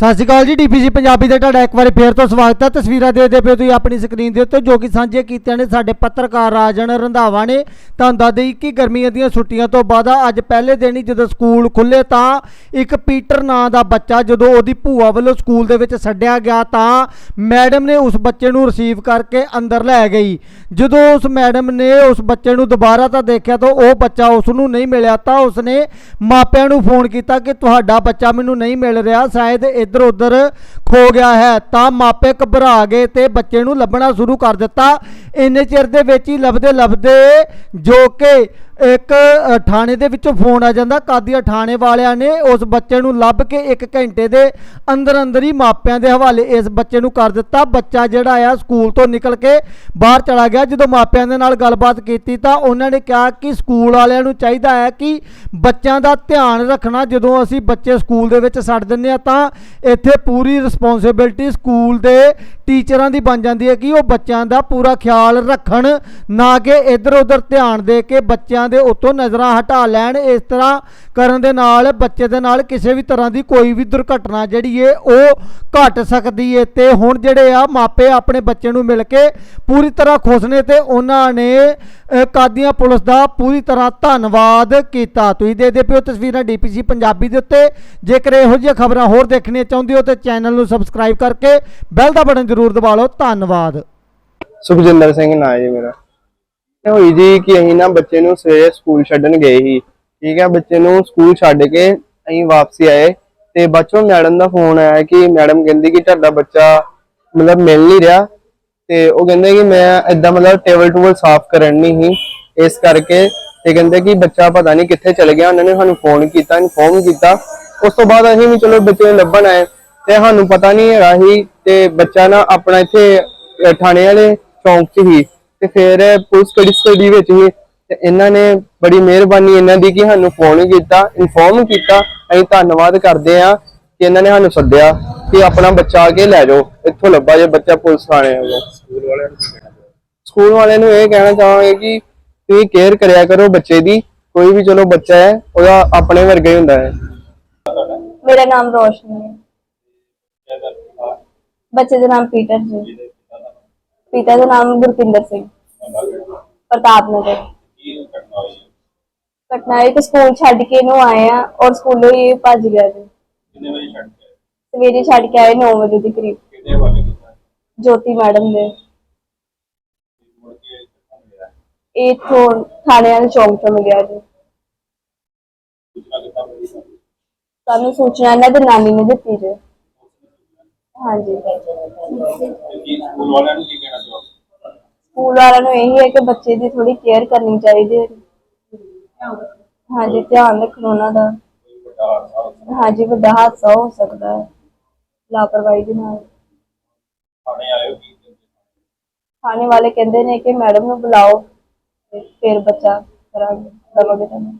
ਸਤਿ ਸ਼੍ਰੀ ਅਕਾਲ ਜੀ, ਡੀਪੀਸੀ ਪੰਜਾਬੀ ਦੇ ਤੁਹਾਡਾ ਇੱਕ ਵਾਰੀ ਫੇਰ ਤੋਂ ਸਵਾਗਤ ਹੈ। ਤਸਵੀਰਾਂ ਦੇਖਦੇ ਪਏ ਤੁਸੀਂ ਆਪਣੀ ਸਕਰੀਨ ਦੇ ਉੱਤੇ, ਜੋ ਕਿ ਸਾਂਝੇ ਕੀਤੀਆਂ ਨੇ ਸਾਡੇ ਪੱਤਰਕਾਰ ਰਾਜਨ ਰੰਧਾਵਾ ਨੇ। ਤੁਹਾਨੂੰ ਦੱਸ ਦੇਈ ਕਿ ਗਰਮੀਆਂ ਦੀਆਂ ਛੁੱਟੀਆਂ ਤੋਂ ਬਾਅਦ ਅੱਜ ਪਹਿਲੇ ਦਿਨ ਹੀ ਜਦੋਂ ਸਕੂਲ ਖੁੱਲੇ ਤਾਂ ਇੱਕ ਪੀਟਰ ਨਾਂ ਦਾ ਬੱਚਾ ਜਦੋਂ ਉਹਦੀ ਭੂਆ ਵੱਲੋਂ ਸਕੂਲ ਦੇ ਵਿੱਚ ਛੱਡਿਆ ਗਿਆ ਤਾਂ ਮੈਡਮ ਨੇ ਉਸ ਬੱਚੇ ਨੂੰ ਰਿਸੀਵ ਕਰਕੇ ਅੰਦਰ ਲੈ ਗਈ। ਜਦੋਂ ਉਸ ਮੈਡਮ ਨੇ ਉਸ ਬੱਚੇ ਨੂੰ ਦੁਬਾਰਾ ਤਾਂ ਦੇਖਿਆ ਤਾਂ ਉਹ ਬੱਚਾ ਉਸ ਨੂੰ ਨਹੀਂ ਮਿਲਿਆ ਤਾਂ ਉਸਨੇ ਮਾਪਿਆਂ ਨੂੰ ਫੋਨ ਕੀਤਾ ਕਿ ਤੁਹਾਡਾ ਬੱਚਾ ਮੈਨੂੰ ਨਹੀਂ ਮਿਲ ਰਿਹਾ, ਸ਼ਾਇਦ ਇੱਧਰ ਉੱਧਰ ਖੋ ਗਿਆ ਹੈ, ਤਾਂ ਮਾਪੇ ਘਬਰਾ ਗਏ ਤੇ ਬੱਚੇ ਨੂੰ ਲੱਭਣਾ ਸ਼ੁਰੂ ਕਰ ਦਿੱਤਾ। ਇੰਨੇ ਚਿਰ ਦੇ ਵਿੱਚ ਹੀ ਲੱਭਦੇ ਲੱਭਦੇ ਜੋ ਕਿ ਇੱਕ ਥਾਣੇ ਦੇ ਵਿੱਚੋਂ ਫੋਨ ਆ ਜਾਂਦਾ। ਕਾਦੀਆ ਥਾਣੇ ਵਾਲਿਆਂ ਨੇ ਉਸ ਬੱਚੇ ਨੂੰ ਲੱਭ ਕੇ 1 ਘੰਟੇ ਦੇ ਅੰਦਰ ਅੰਦਰ ਹੀ ਮਾਪਿਆਂ ਦੇ ਹਵਾਲੇ ਇਸ ਬੱਚੇ ਨੂੰ ਕਰ ਦਿੱਤਾ। ਬੱਚਾ ਜਿਹੜਾ ਆ, ਸਕੂਲ ਤੋਂ ਨਿਕਲ ਕੇ ਬਾਹਰ ਚਲਾ ਗਿਆ। ਜਦੋਂ ਮਾਪਿਆਂ ਦੇ ਨਾਲ ਗੱਲਬਾਤ ਕੀਤੀ ਤਾਂ ਉਹਨਾਂ ਨੇ ਕਿਹਾ ਕਿ ਸਕੂਲ ਵਾਲਿਆਂ ਨੂੰ ਚਾਹੀਦਾ ਹੈ ਕਿ ਬੱਚਿਆਂ ਦਾ ਧਿਆਨ ਰੱਖਣਾ। ਜਦੋਂ ਅਸੀਂ ਬੱਚੇ ਸਕੂਲ ਦੇ ਵਿੱਚ ਛੱਡ ਦਿੰਦੇ ਆ ਤਾਂ ਇੱਥੇ ਪੂਰੀ ਰਿਸਪੌਂਸਿਬਿਲਟੀ ਸਕੂਲ ਦੇ ਟੀਚਰਾਂ ਦੀ ਬਣ ਜਾਂਦੀ ਹੈ ਕਿ ਉਹ ਬੱਚਿਆਂ ਦਾ ਪੂਰਾ ਖਿਆਲ ਰੱਖਣ, ਨਾ ਕਿ ਇੱਧਰ ਉੱਧਰ ਧਿਆਨ ਦੇ ਕੇ ਬੱਚਿਆਂ ਦੇ ਉੱਤੋਂ ਨਜ਼ਰਾਂ ਹਟਾ ਲੈਣ, ਇਸ ਤਰ੍ਹਾਂ ਕਰਨ ਦੇ ਨਾਲ, ਬੱਚੇ ਦੇ ਨਾਲ ਕਿਸੇ ਵੀ ਤਰ੍ਹਾਂ ਦੀ ਕੋਈ ਵੀ ਦੁਰਘਟਨਾ ਜਿਹੜੀ ਏ, ਉਹ ਘਟ ਸਕਦੀ ਏ। ਤੇ ਹੁਣ ਜਿਹੜੇ ਆ ਮਾਪੇ ਆਪਣੇ ਬੱਚੇ ਨੂੰ ਮਿਲ ਕੇ ਪੂਰੀ ਤਰ੍ਹਾਂ ਖੁਸ਼ ਨੇ ਤੇ ਉਹਨਾਂ ਨੇ ਕਾਦੀਆਂ ਪੁਲਿਸ ਦਾ ਪੂਰੀ ਤਰ੍ਹਾਂ ਧੰਨਵਾਦ ਕੀਤਾ। ਤੁਸੀਂ ਦੇਖਦੇ ਪਿਓ ਤਸਵੀਰਾਂ ਡੀਪੀਸੀ ਪੰਜਾਬੀ ਦੇ ਉੱਤੇ। ਜੇਕਰ ਇਹੋ ਜਿਹੀਆਂ ਖਬਰਾਂ ਹੋਰ ਦੇਖਣੀਆਂ ਚਾਹੁੰਦੇ ਹੋ ਤੇ ਚੈਨਲ ਨੂੰ ਸਬਸਕ੍ਰਾਈਬ ਕਰਕੇ ਬੈਲ ਦਾ ਬਟਨ ਜ਼ਰੂਰ ਦਬਾ ਲਓ। ਧੰਨਵਾਦ। ਸੁਖਜਿੰਦਰ ਸਿੰਘ ਨਾਂ ਜੀ ਮੇਰਾ। ਹੋਈ ਜੀ ਕਿ ਅਸੀਂ ਨਾ ਬੱਚੇ ਨੂੰ ਸਵੇਰੇ ਸਕੂਲ ਛੱਡਣ ਗਏ ਸੀ। ਠੀਕ ਹੈ, ਬੱਚੇ ਨੂੰ ਸਕੂਲ ਛੱਡ ਕੇ ਅਸੀਂ ਵਾਪਸੀ ਆਏ ਤੇ ਬੱਚੋਂ ਮੈਡਮ ਦਾ ਫੋਨ ਆਇਆ ਕਿ ਮੈਡਮ ਕਹਿੰਦੀ ਕਿ ਤੁਹਾਡਾ ਬੱਚਾ ਮਤਲਬ ਮਿਲ ਨਹੀਂ ਰਿਹਾ ਤੇ ਉਹ ਕਹਿੰਦੇ ਕਿ ਮੈਂ ਇਦਾਂ ਮਤਲਬ ਟੇਬਲ ਟੂਬਲ ਸਾਫ਼ ਕਰਨ ਨਹੀਂ ਸੀ, ਇਸ ਕਰਕੇ ਤੇ ਕਹਿੰਦੇ ਕਿ ਬੱਚਾ ਪਤਾ ਨਹੀਂ ਕਿੱਥੇ ਚਲ ਗਿਆ, ਉਹਨਾਂ ਨੇ ਸਾਨੂੰ ਫੋਨ ਕੀਤਾ, ਇਨਫੋਰਮ ਕੀਤਾ। ਉਸ ਤੋਂ ਬਾਅਦ ਅਸੀਂ ਵੀ ਚਲੋ ਬੱਚੇ ਨੂੰ ਲੱਭਣ ਆਏ ਤੇ ਸਾਨੂੰ ਪਤਾ ਨਹੀਂ ਹੈਗਾ ਸੀ ਤੇ ਬੱਚਾ ਨਾ ਆਪਣਾ ਇੱਥੇ ਅਹ ਥਾਣੇ ਵਾਲੇ ਚੌਂਕ 'ਚ ਹੀ ਤੇ ਫਿਰ ਪੁਲਿਸ ਕੜੀ ਸਟੱਡੀ ਵਿੱਚ ਹੀ ਤੇ ਇਹਨਾਂ ਨੇ ਬੜੀ ਮਿਹਰਬਾਨੀ ਇਹਨਾਂ ਦੀ ਕਿ ਸਾਨੂੰ ਫੋਨ ਕੀਤਾ ਇਨਫੋਰਮ ਕੀਤਾ। ਅਸੀਂ ਧੰਨਵਾਦ ਕਰਦੇ ਆ ਕਿ ਇਹਨਾਂ ਨੇ ਸਾਨੂੰ ਸੱਦਿਆ ਕਿ ਆਪਣਾ ਬੱਚਾ ਆ ਕੇ ਲੈ ਜਾਓ ਇੱਥੋਂ ਲੱਭਾ ਜੇ ਬੱਚਾ ਪੁਲਿਸ ਥਾਣੇ ਵੱਲੋਂ। ਸਕੂਲ ਵਾਲਿਆਂ ਨੂੰ ਸਕੂਲ ਵਾਲਿਆਂ ਨੂੰ ਇਹ ਕਹਿਣਾ ਚਾਹਾਂਗੇ ਕਿ ਤੁਸੀਂ ਕੇਅਰ ਕਰਿਆ ਕਰੋ ਬੱਚੇ ਦੀ ਕੋਈ ਵੀ ਚਲੋ ਬੱਚਾ ਹੈ ਉਹਦਾ ਆਪਣੇ ਵਰਗਾ ਹੀ ਹੁੰਦਾ ਹੈ। ਮੇਰਾ ਨਾਮ ਰੋਸ਼ਨੀ ਹੈ। ਬੱਚੇ ਦਾ ਨਾਮ ਪੀਟਰ ਜੀ। ਪਿਤਾ ਦਾ ਨਾਮ ਗੁਰਪਿੰਦਰ ਸਿੰਘ। ਪ੍ਰਤਾਪ ਨਗਰ। ਘਟਨਾ ਇਹ ਕਿ ਸਕੂਲ ਛੱਡ ਕੇ ਇਹਨੂੰ ਆਏ ਆ ਔਰ ਸਕੂਲੋਂ ਹੀ ਇਹ ਭੱਜ ਗਿਆ ਜੀ। ਸਵੇਰੇ ਛੱਡ ਕੇ ਆਏ 9 ਵਜੇ ਦੇ ਕਰੀਬ। ਜੋਤੀ ਮੈਡਮ ਦੇ। ਇਹ ਤੋਂ ਥਾਣੇ ਵਾਲੇ ਚੌਂਕ ਤੋਂ ਮਿਲਿਆ ਜੀ। ਸਾਨੂੰ ਸੂਚਨਾ ਇਹਨਾਂ ਦੀ ਨਾਨੀ ਨੇ ਦਿੱਤੀ ਜੀ। ਹਾਂਜੀ। ਸਕੂਲ ਵਾਲਿਆਂ ਨੂੰ ਕੀ ਕਹਿਣਾ ਚਾਹੋ ਸਕੂਲ ਵਾਲਿਆਂ ਨੂੰ ਇਹੀ ਹੈ ਕਿ ਬੱਚੇ ਦੀ ਥੋੜੀ ਕੇਅਰ ਕਰਨੀ ਚਾਹੀਦੀ ਹੈ। ਹਾਂਜੀ ਧਿਆਨ ਰੱਖਣਾ ਉਹਨਾਂ ਦਾ। ਹਾਂਜੀ ਵੱਡਾ ਹਾਦਸਾ ਹੋ ਸਕਦਾ ਹੈ। ਲਾਪਰਵਾਹੀ ਦੇ ਨਾਲ? ਥਾਣੇ ਵਾਲੇ ਕਹਿੰਦੇ ਨੇ ਕਿ ਮੈਡਮ ਨੂੰ ਬੁਲਾਓ ਤੇ ਫਿਰ ਬੱਚਾ ਕਰਾਂਗੇ ਦਵਾਂਗੇ ਤੁਹਾਨੂੰ।